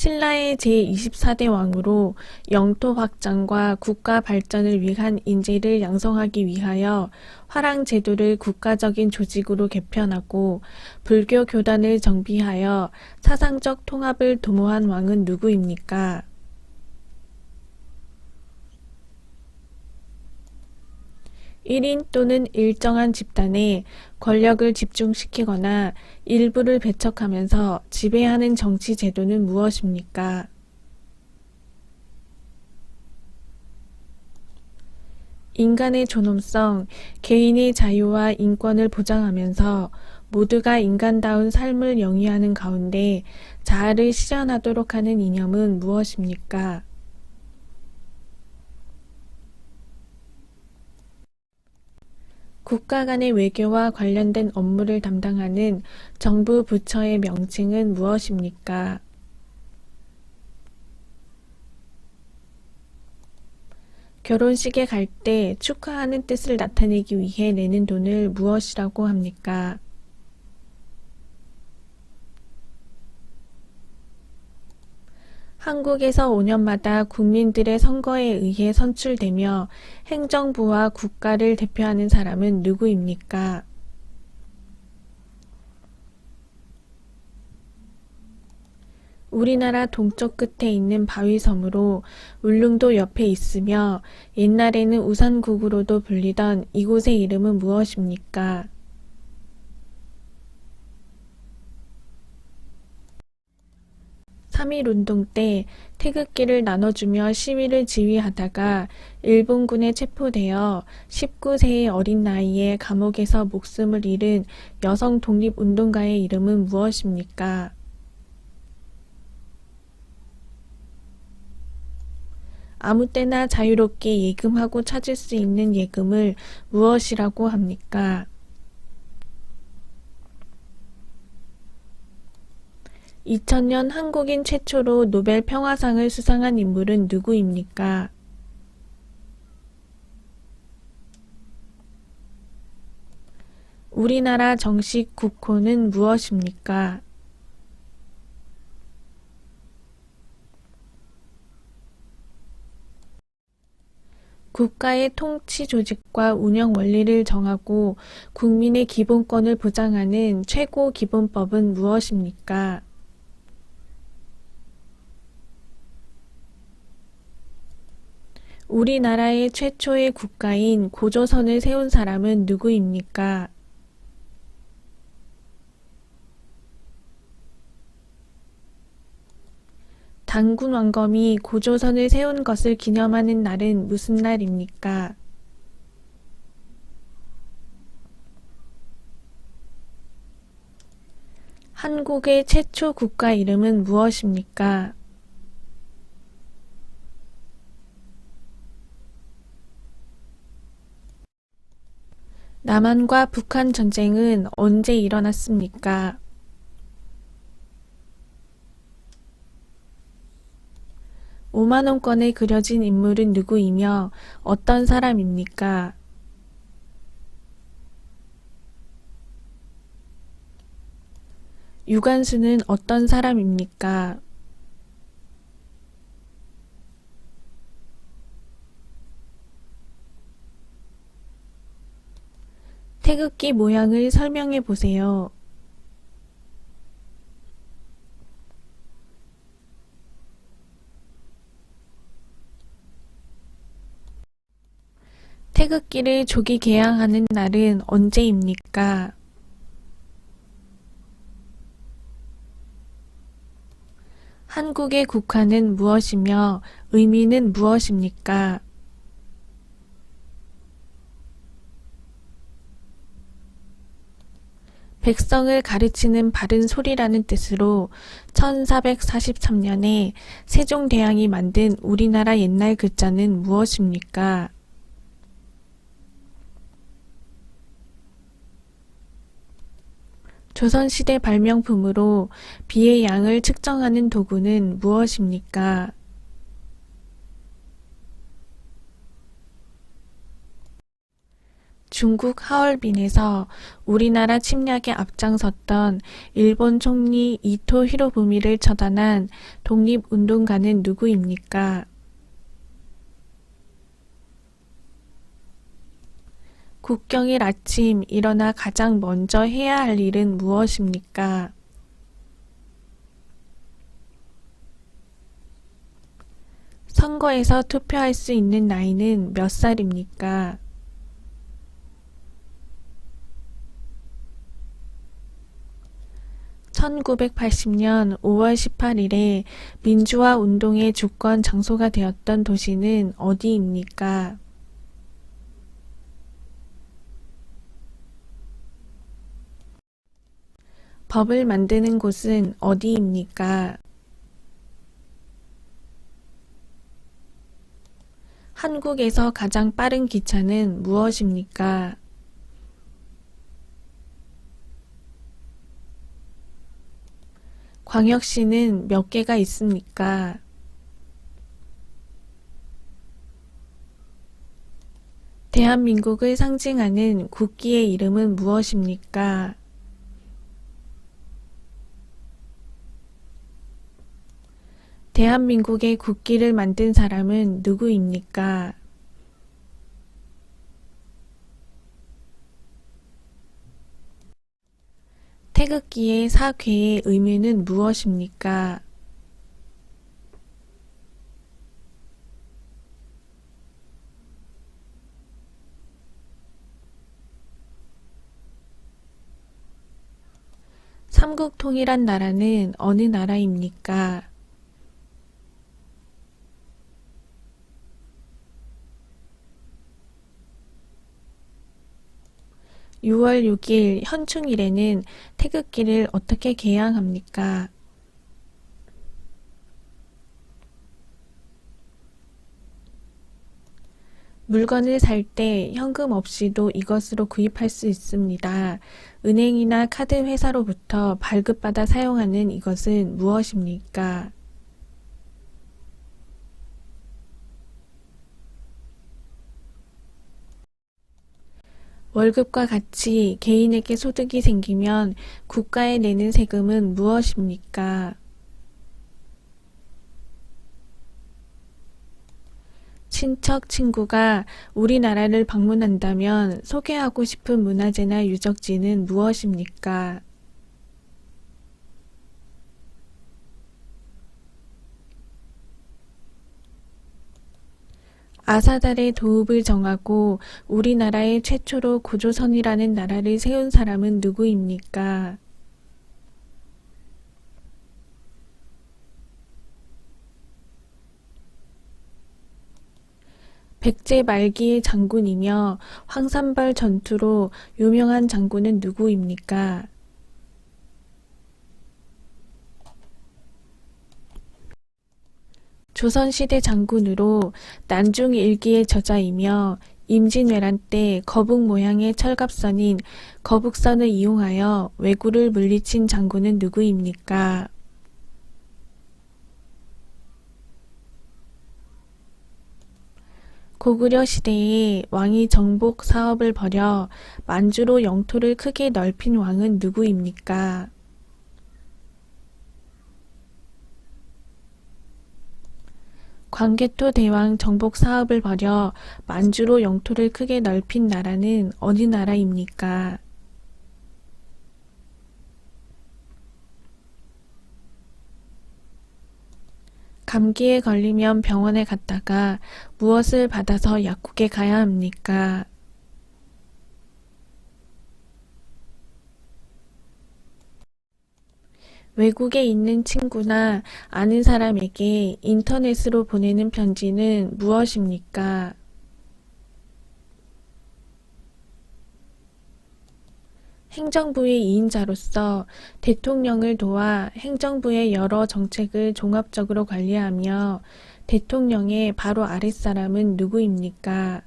신라의 제24대 왕으로 영토 확장과 국가 발전을 위한 인재를 양성하기 위하여 화랑 제도를 국가적인 조직으로 개편하고 불교 교단을 정비하여 사상적 통합을 도모한 왕은 누구입니까? 1인 또는 일정한 집단에 권력을 집중시키거나 일부를 배척하면서 지배하는 정치 제도는 무엇입니까? 인간의 존엄성, 개인의 자유와 인권을 보장하면서 모두가 인간다운 삶을 영위하는 가운데 자아를 실현하도록 하는 이념은 무엇입니까? 국가 간의 외교와 관련된 업무를 담당하는 정부 부처의 명칭은 무엇입니까? 결혼식에 갈 때 축하하는 뜻을 나타내기 위해 내는 돈을 무엇이라고 합니까? 한국에서 5년마다 국민들의 선거에 의해 선출되며 행정부와 국가를 대표하는 사람은 누구입니까? 우리나라 동쪽 끝에 있는 바위섬으로 울릉도 옆에 있으며 옛날에는 우산국으로도 불리던 이곳의 이름은 무엇입니까? 3.1 운동 때 태극기를 나눠주며 시위를 지휘하다가 일본군에 체포되어 19세의 어린 나이에 감옥에서 목숨을 잃은 여성 독립운동가의 이름은 무엇입니까? 아무 때나 자유롭게 예금하고 찾을 수 있는 예금을 무엇이라고 합니까? 2000년 한국인 최초로 노벨 평화상을 수상한 인물은 누구입니까? 우리나라 정식 국호는 무엇입니까? 국가의 통치 조직과 운영 원리를 정하고 국민의 기본권을 보장하는 최고 기본법은 무엇입니까? 우리나라의 최초의 국가인 고조선을 세운 사람은 누구입니까? 단군 왕검이 고조선을 세운 것을 기념하는 날은 무슨 날입니까? 한국의 최초 국가 이름은 무엇입니까? 남한과 북한 전쟁은 언제 일어났습니까? 오만원권에 그려진 인물은 누구이며 어떤 사람입니까? 유관수는 어떤 사람입니까? 태극기 모양을 설명해 보세요. 태극기를 조기 개항하는 날은 언제입니까? 한국의 국화는 무엇이며 의미는 무엇입니까? 백성을 가르치는 바른 소리라는 뜻으로 1443년에 세종대왕이 만든 우리나라 옛날 글자는 무엇입니까? 조선시대 발명품으로 비의 양을 측정하는 도구는 무엇입니까? 중국 하얼빈에서 우리나라 침략에 앞장섰던 일본 총리 이토 히로부미를 처단한 독립운동가는 누구입니까? 국경일 아침 일어나 가장 먼저 해야 할 일은 무엇입니까? 선거에서 투표할 수 있는 나이는 몇 살입니까? (1980년 5월 18일에) 민주화 운동의 주권 장소가 되었던 도시는 어디입니까? 법을 만드는 곳은 어디입니까? 한국에서 가장 빠른 기차는 무엇입니까? 광역시는 몇 개가 있습니까? 대한민국을 상징하는 국기의 이름은 무엇입니까? 대한민국의 국기를 만든 사람은 누구입니까? 태극기의 사괴의 의미는 무엇입니까? 삼국통일한 나라는 어느 나라입니까? 6월 6일 현충일에는 태극기를 어떻게 개양합니까? 물건을 살 때 현금 없이도 이것으로 구입할 수 있습니다. 은행이나 카드 회사로부터 발급받아 사용하는 이것은 무엇입니까? 월급과 같이 개인에게 소득이 생기면 국가에 내는 세금은 무엇입니까? 친척, 친구가 우리나라를 방문한다면 소개하고 싶은 문화재나 유적지는 무엇입니까? 아사달의 도읍을 정하고 우리나라의 최초로 고조선이라는 나라를 세운 사람은 누구입니까? 백제 말기의 장군이며 황산벌 전투로 유명한 장군은 누구입니까? 조선시대 장군으로 난중일기의 저자이며 임진왜란 때 거북 모양의 철갑선인 거북선을 이용하여 왜구를 물리친 장군은 누구입니까? 고구려 시대에 왕이 정복 사업을 벌여 만주로 영토를 크게 넓힌 왕은 누구입니까? 광개토 대왕 정복 사업을 벌여 만주로 영토를 크게 넓힌 나라는 어느 나라입니까? 감기에 걸리면 병원에 갔다가 무엇을 받아서 약국에 가야 합니까? 외국에 있는 친구나 아는 사람에게 인터넷으로 보내는 편지는 무엇입니까? 행정부의 2인자로서 대통령을 도와 행정부의 여러 정책을 종합적으로 관리하며 대통령의 바로 아랫사람은 누구입니까?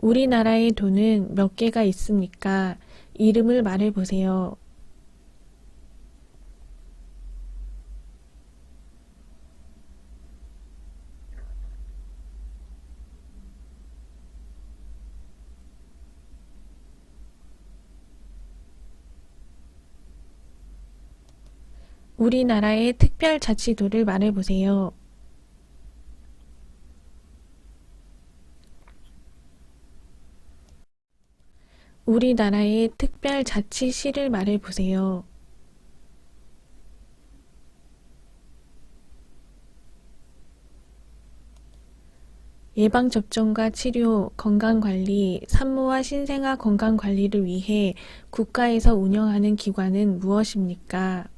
우리나라의 돈은 몇 개가 있습니까? 이름을 말해보세요. 우리나라의 특별자치도를 말해보세요. 우리나라의 특별자치시를 말해보세요. 예방접종과 치료, 건강관리, 산모와 신생아 건강관리를 위해 국가에서 운영하는 기관은 무엇입니까?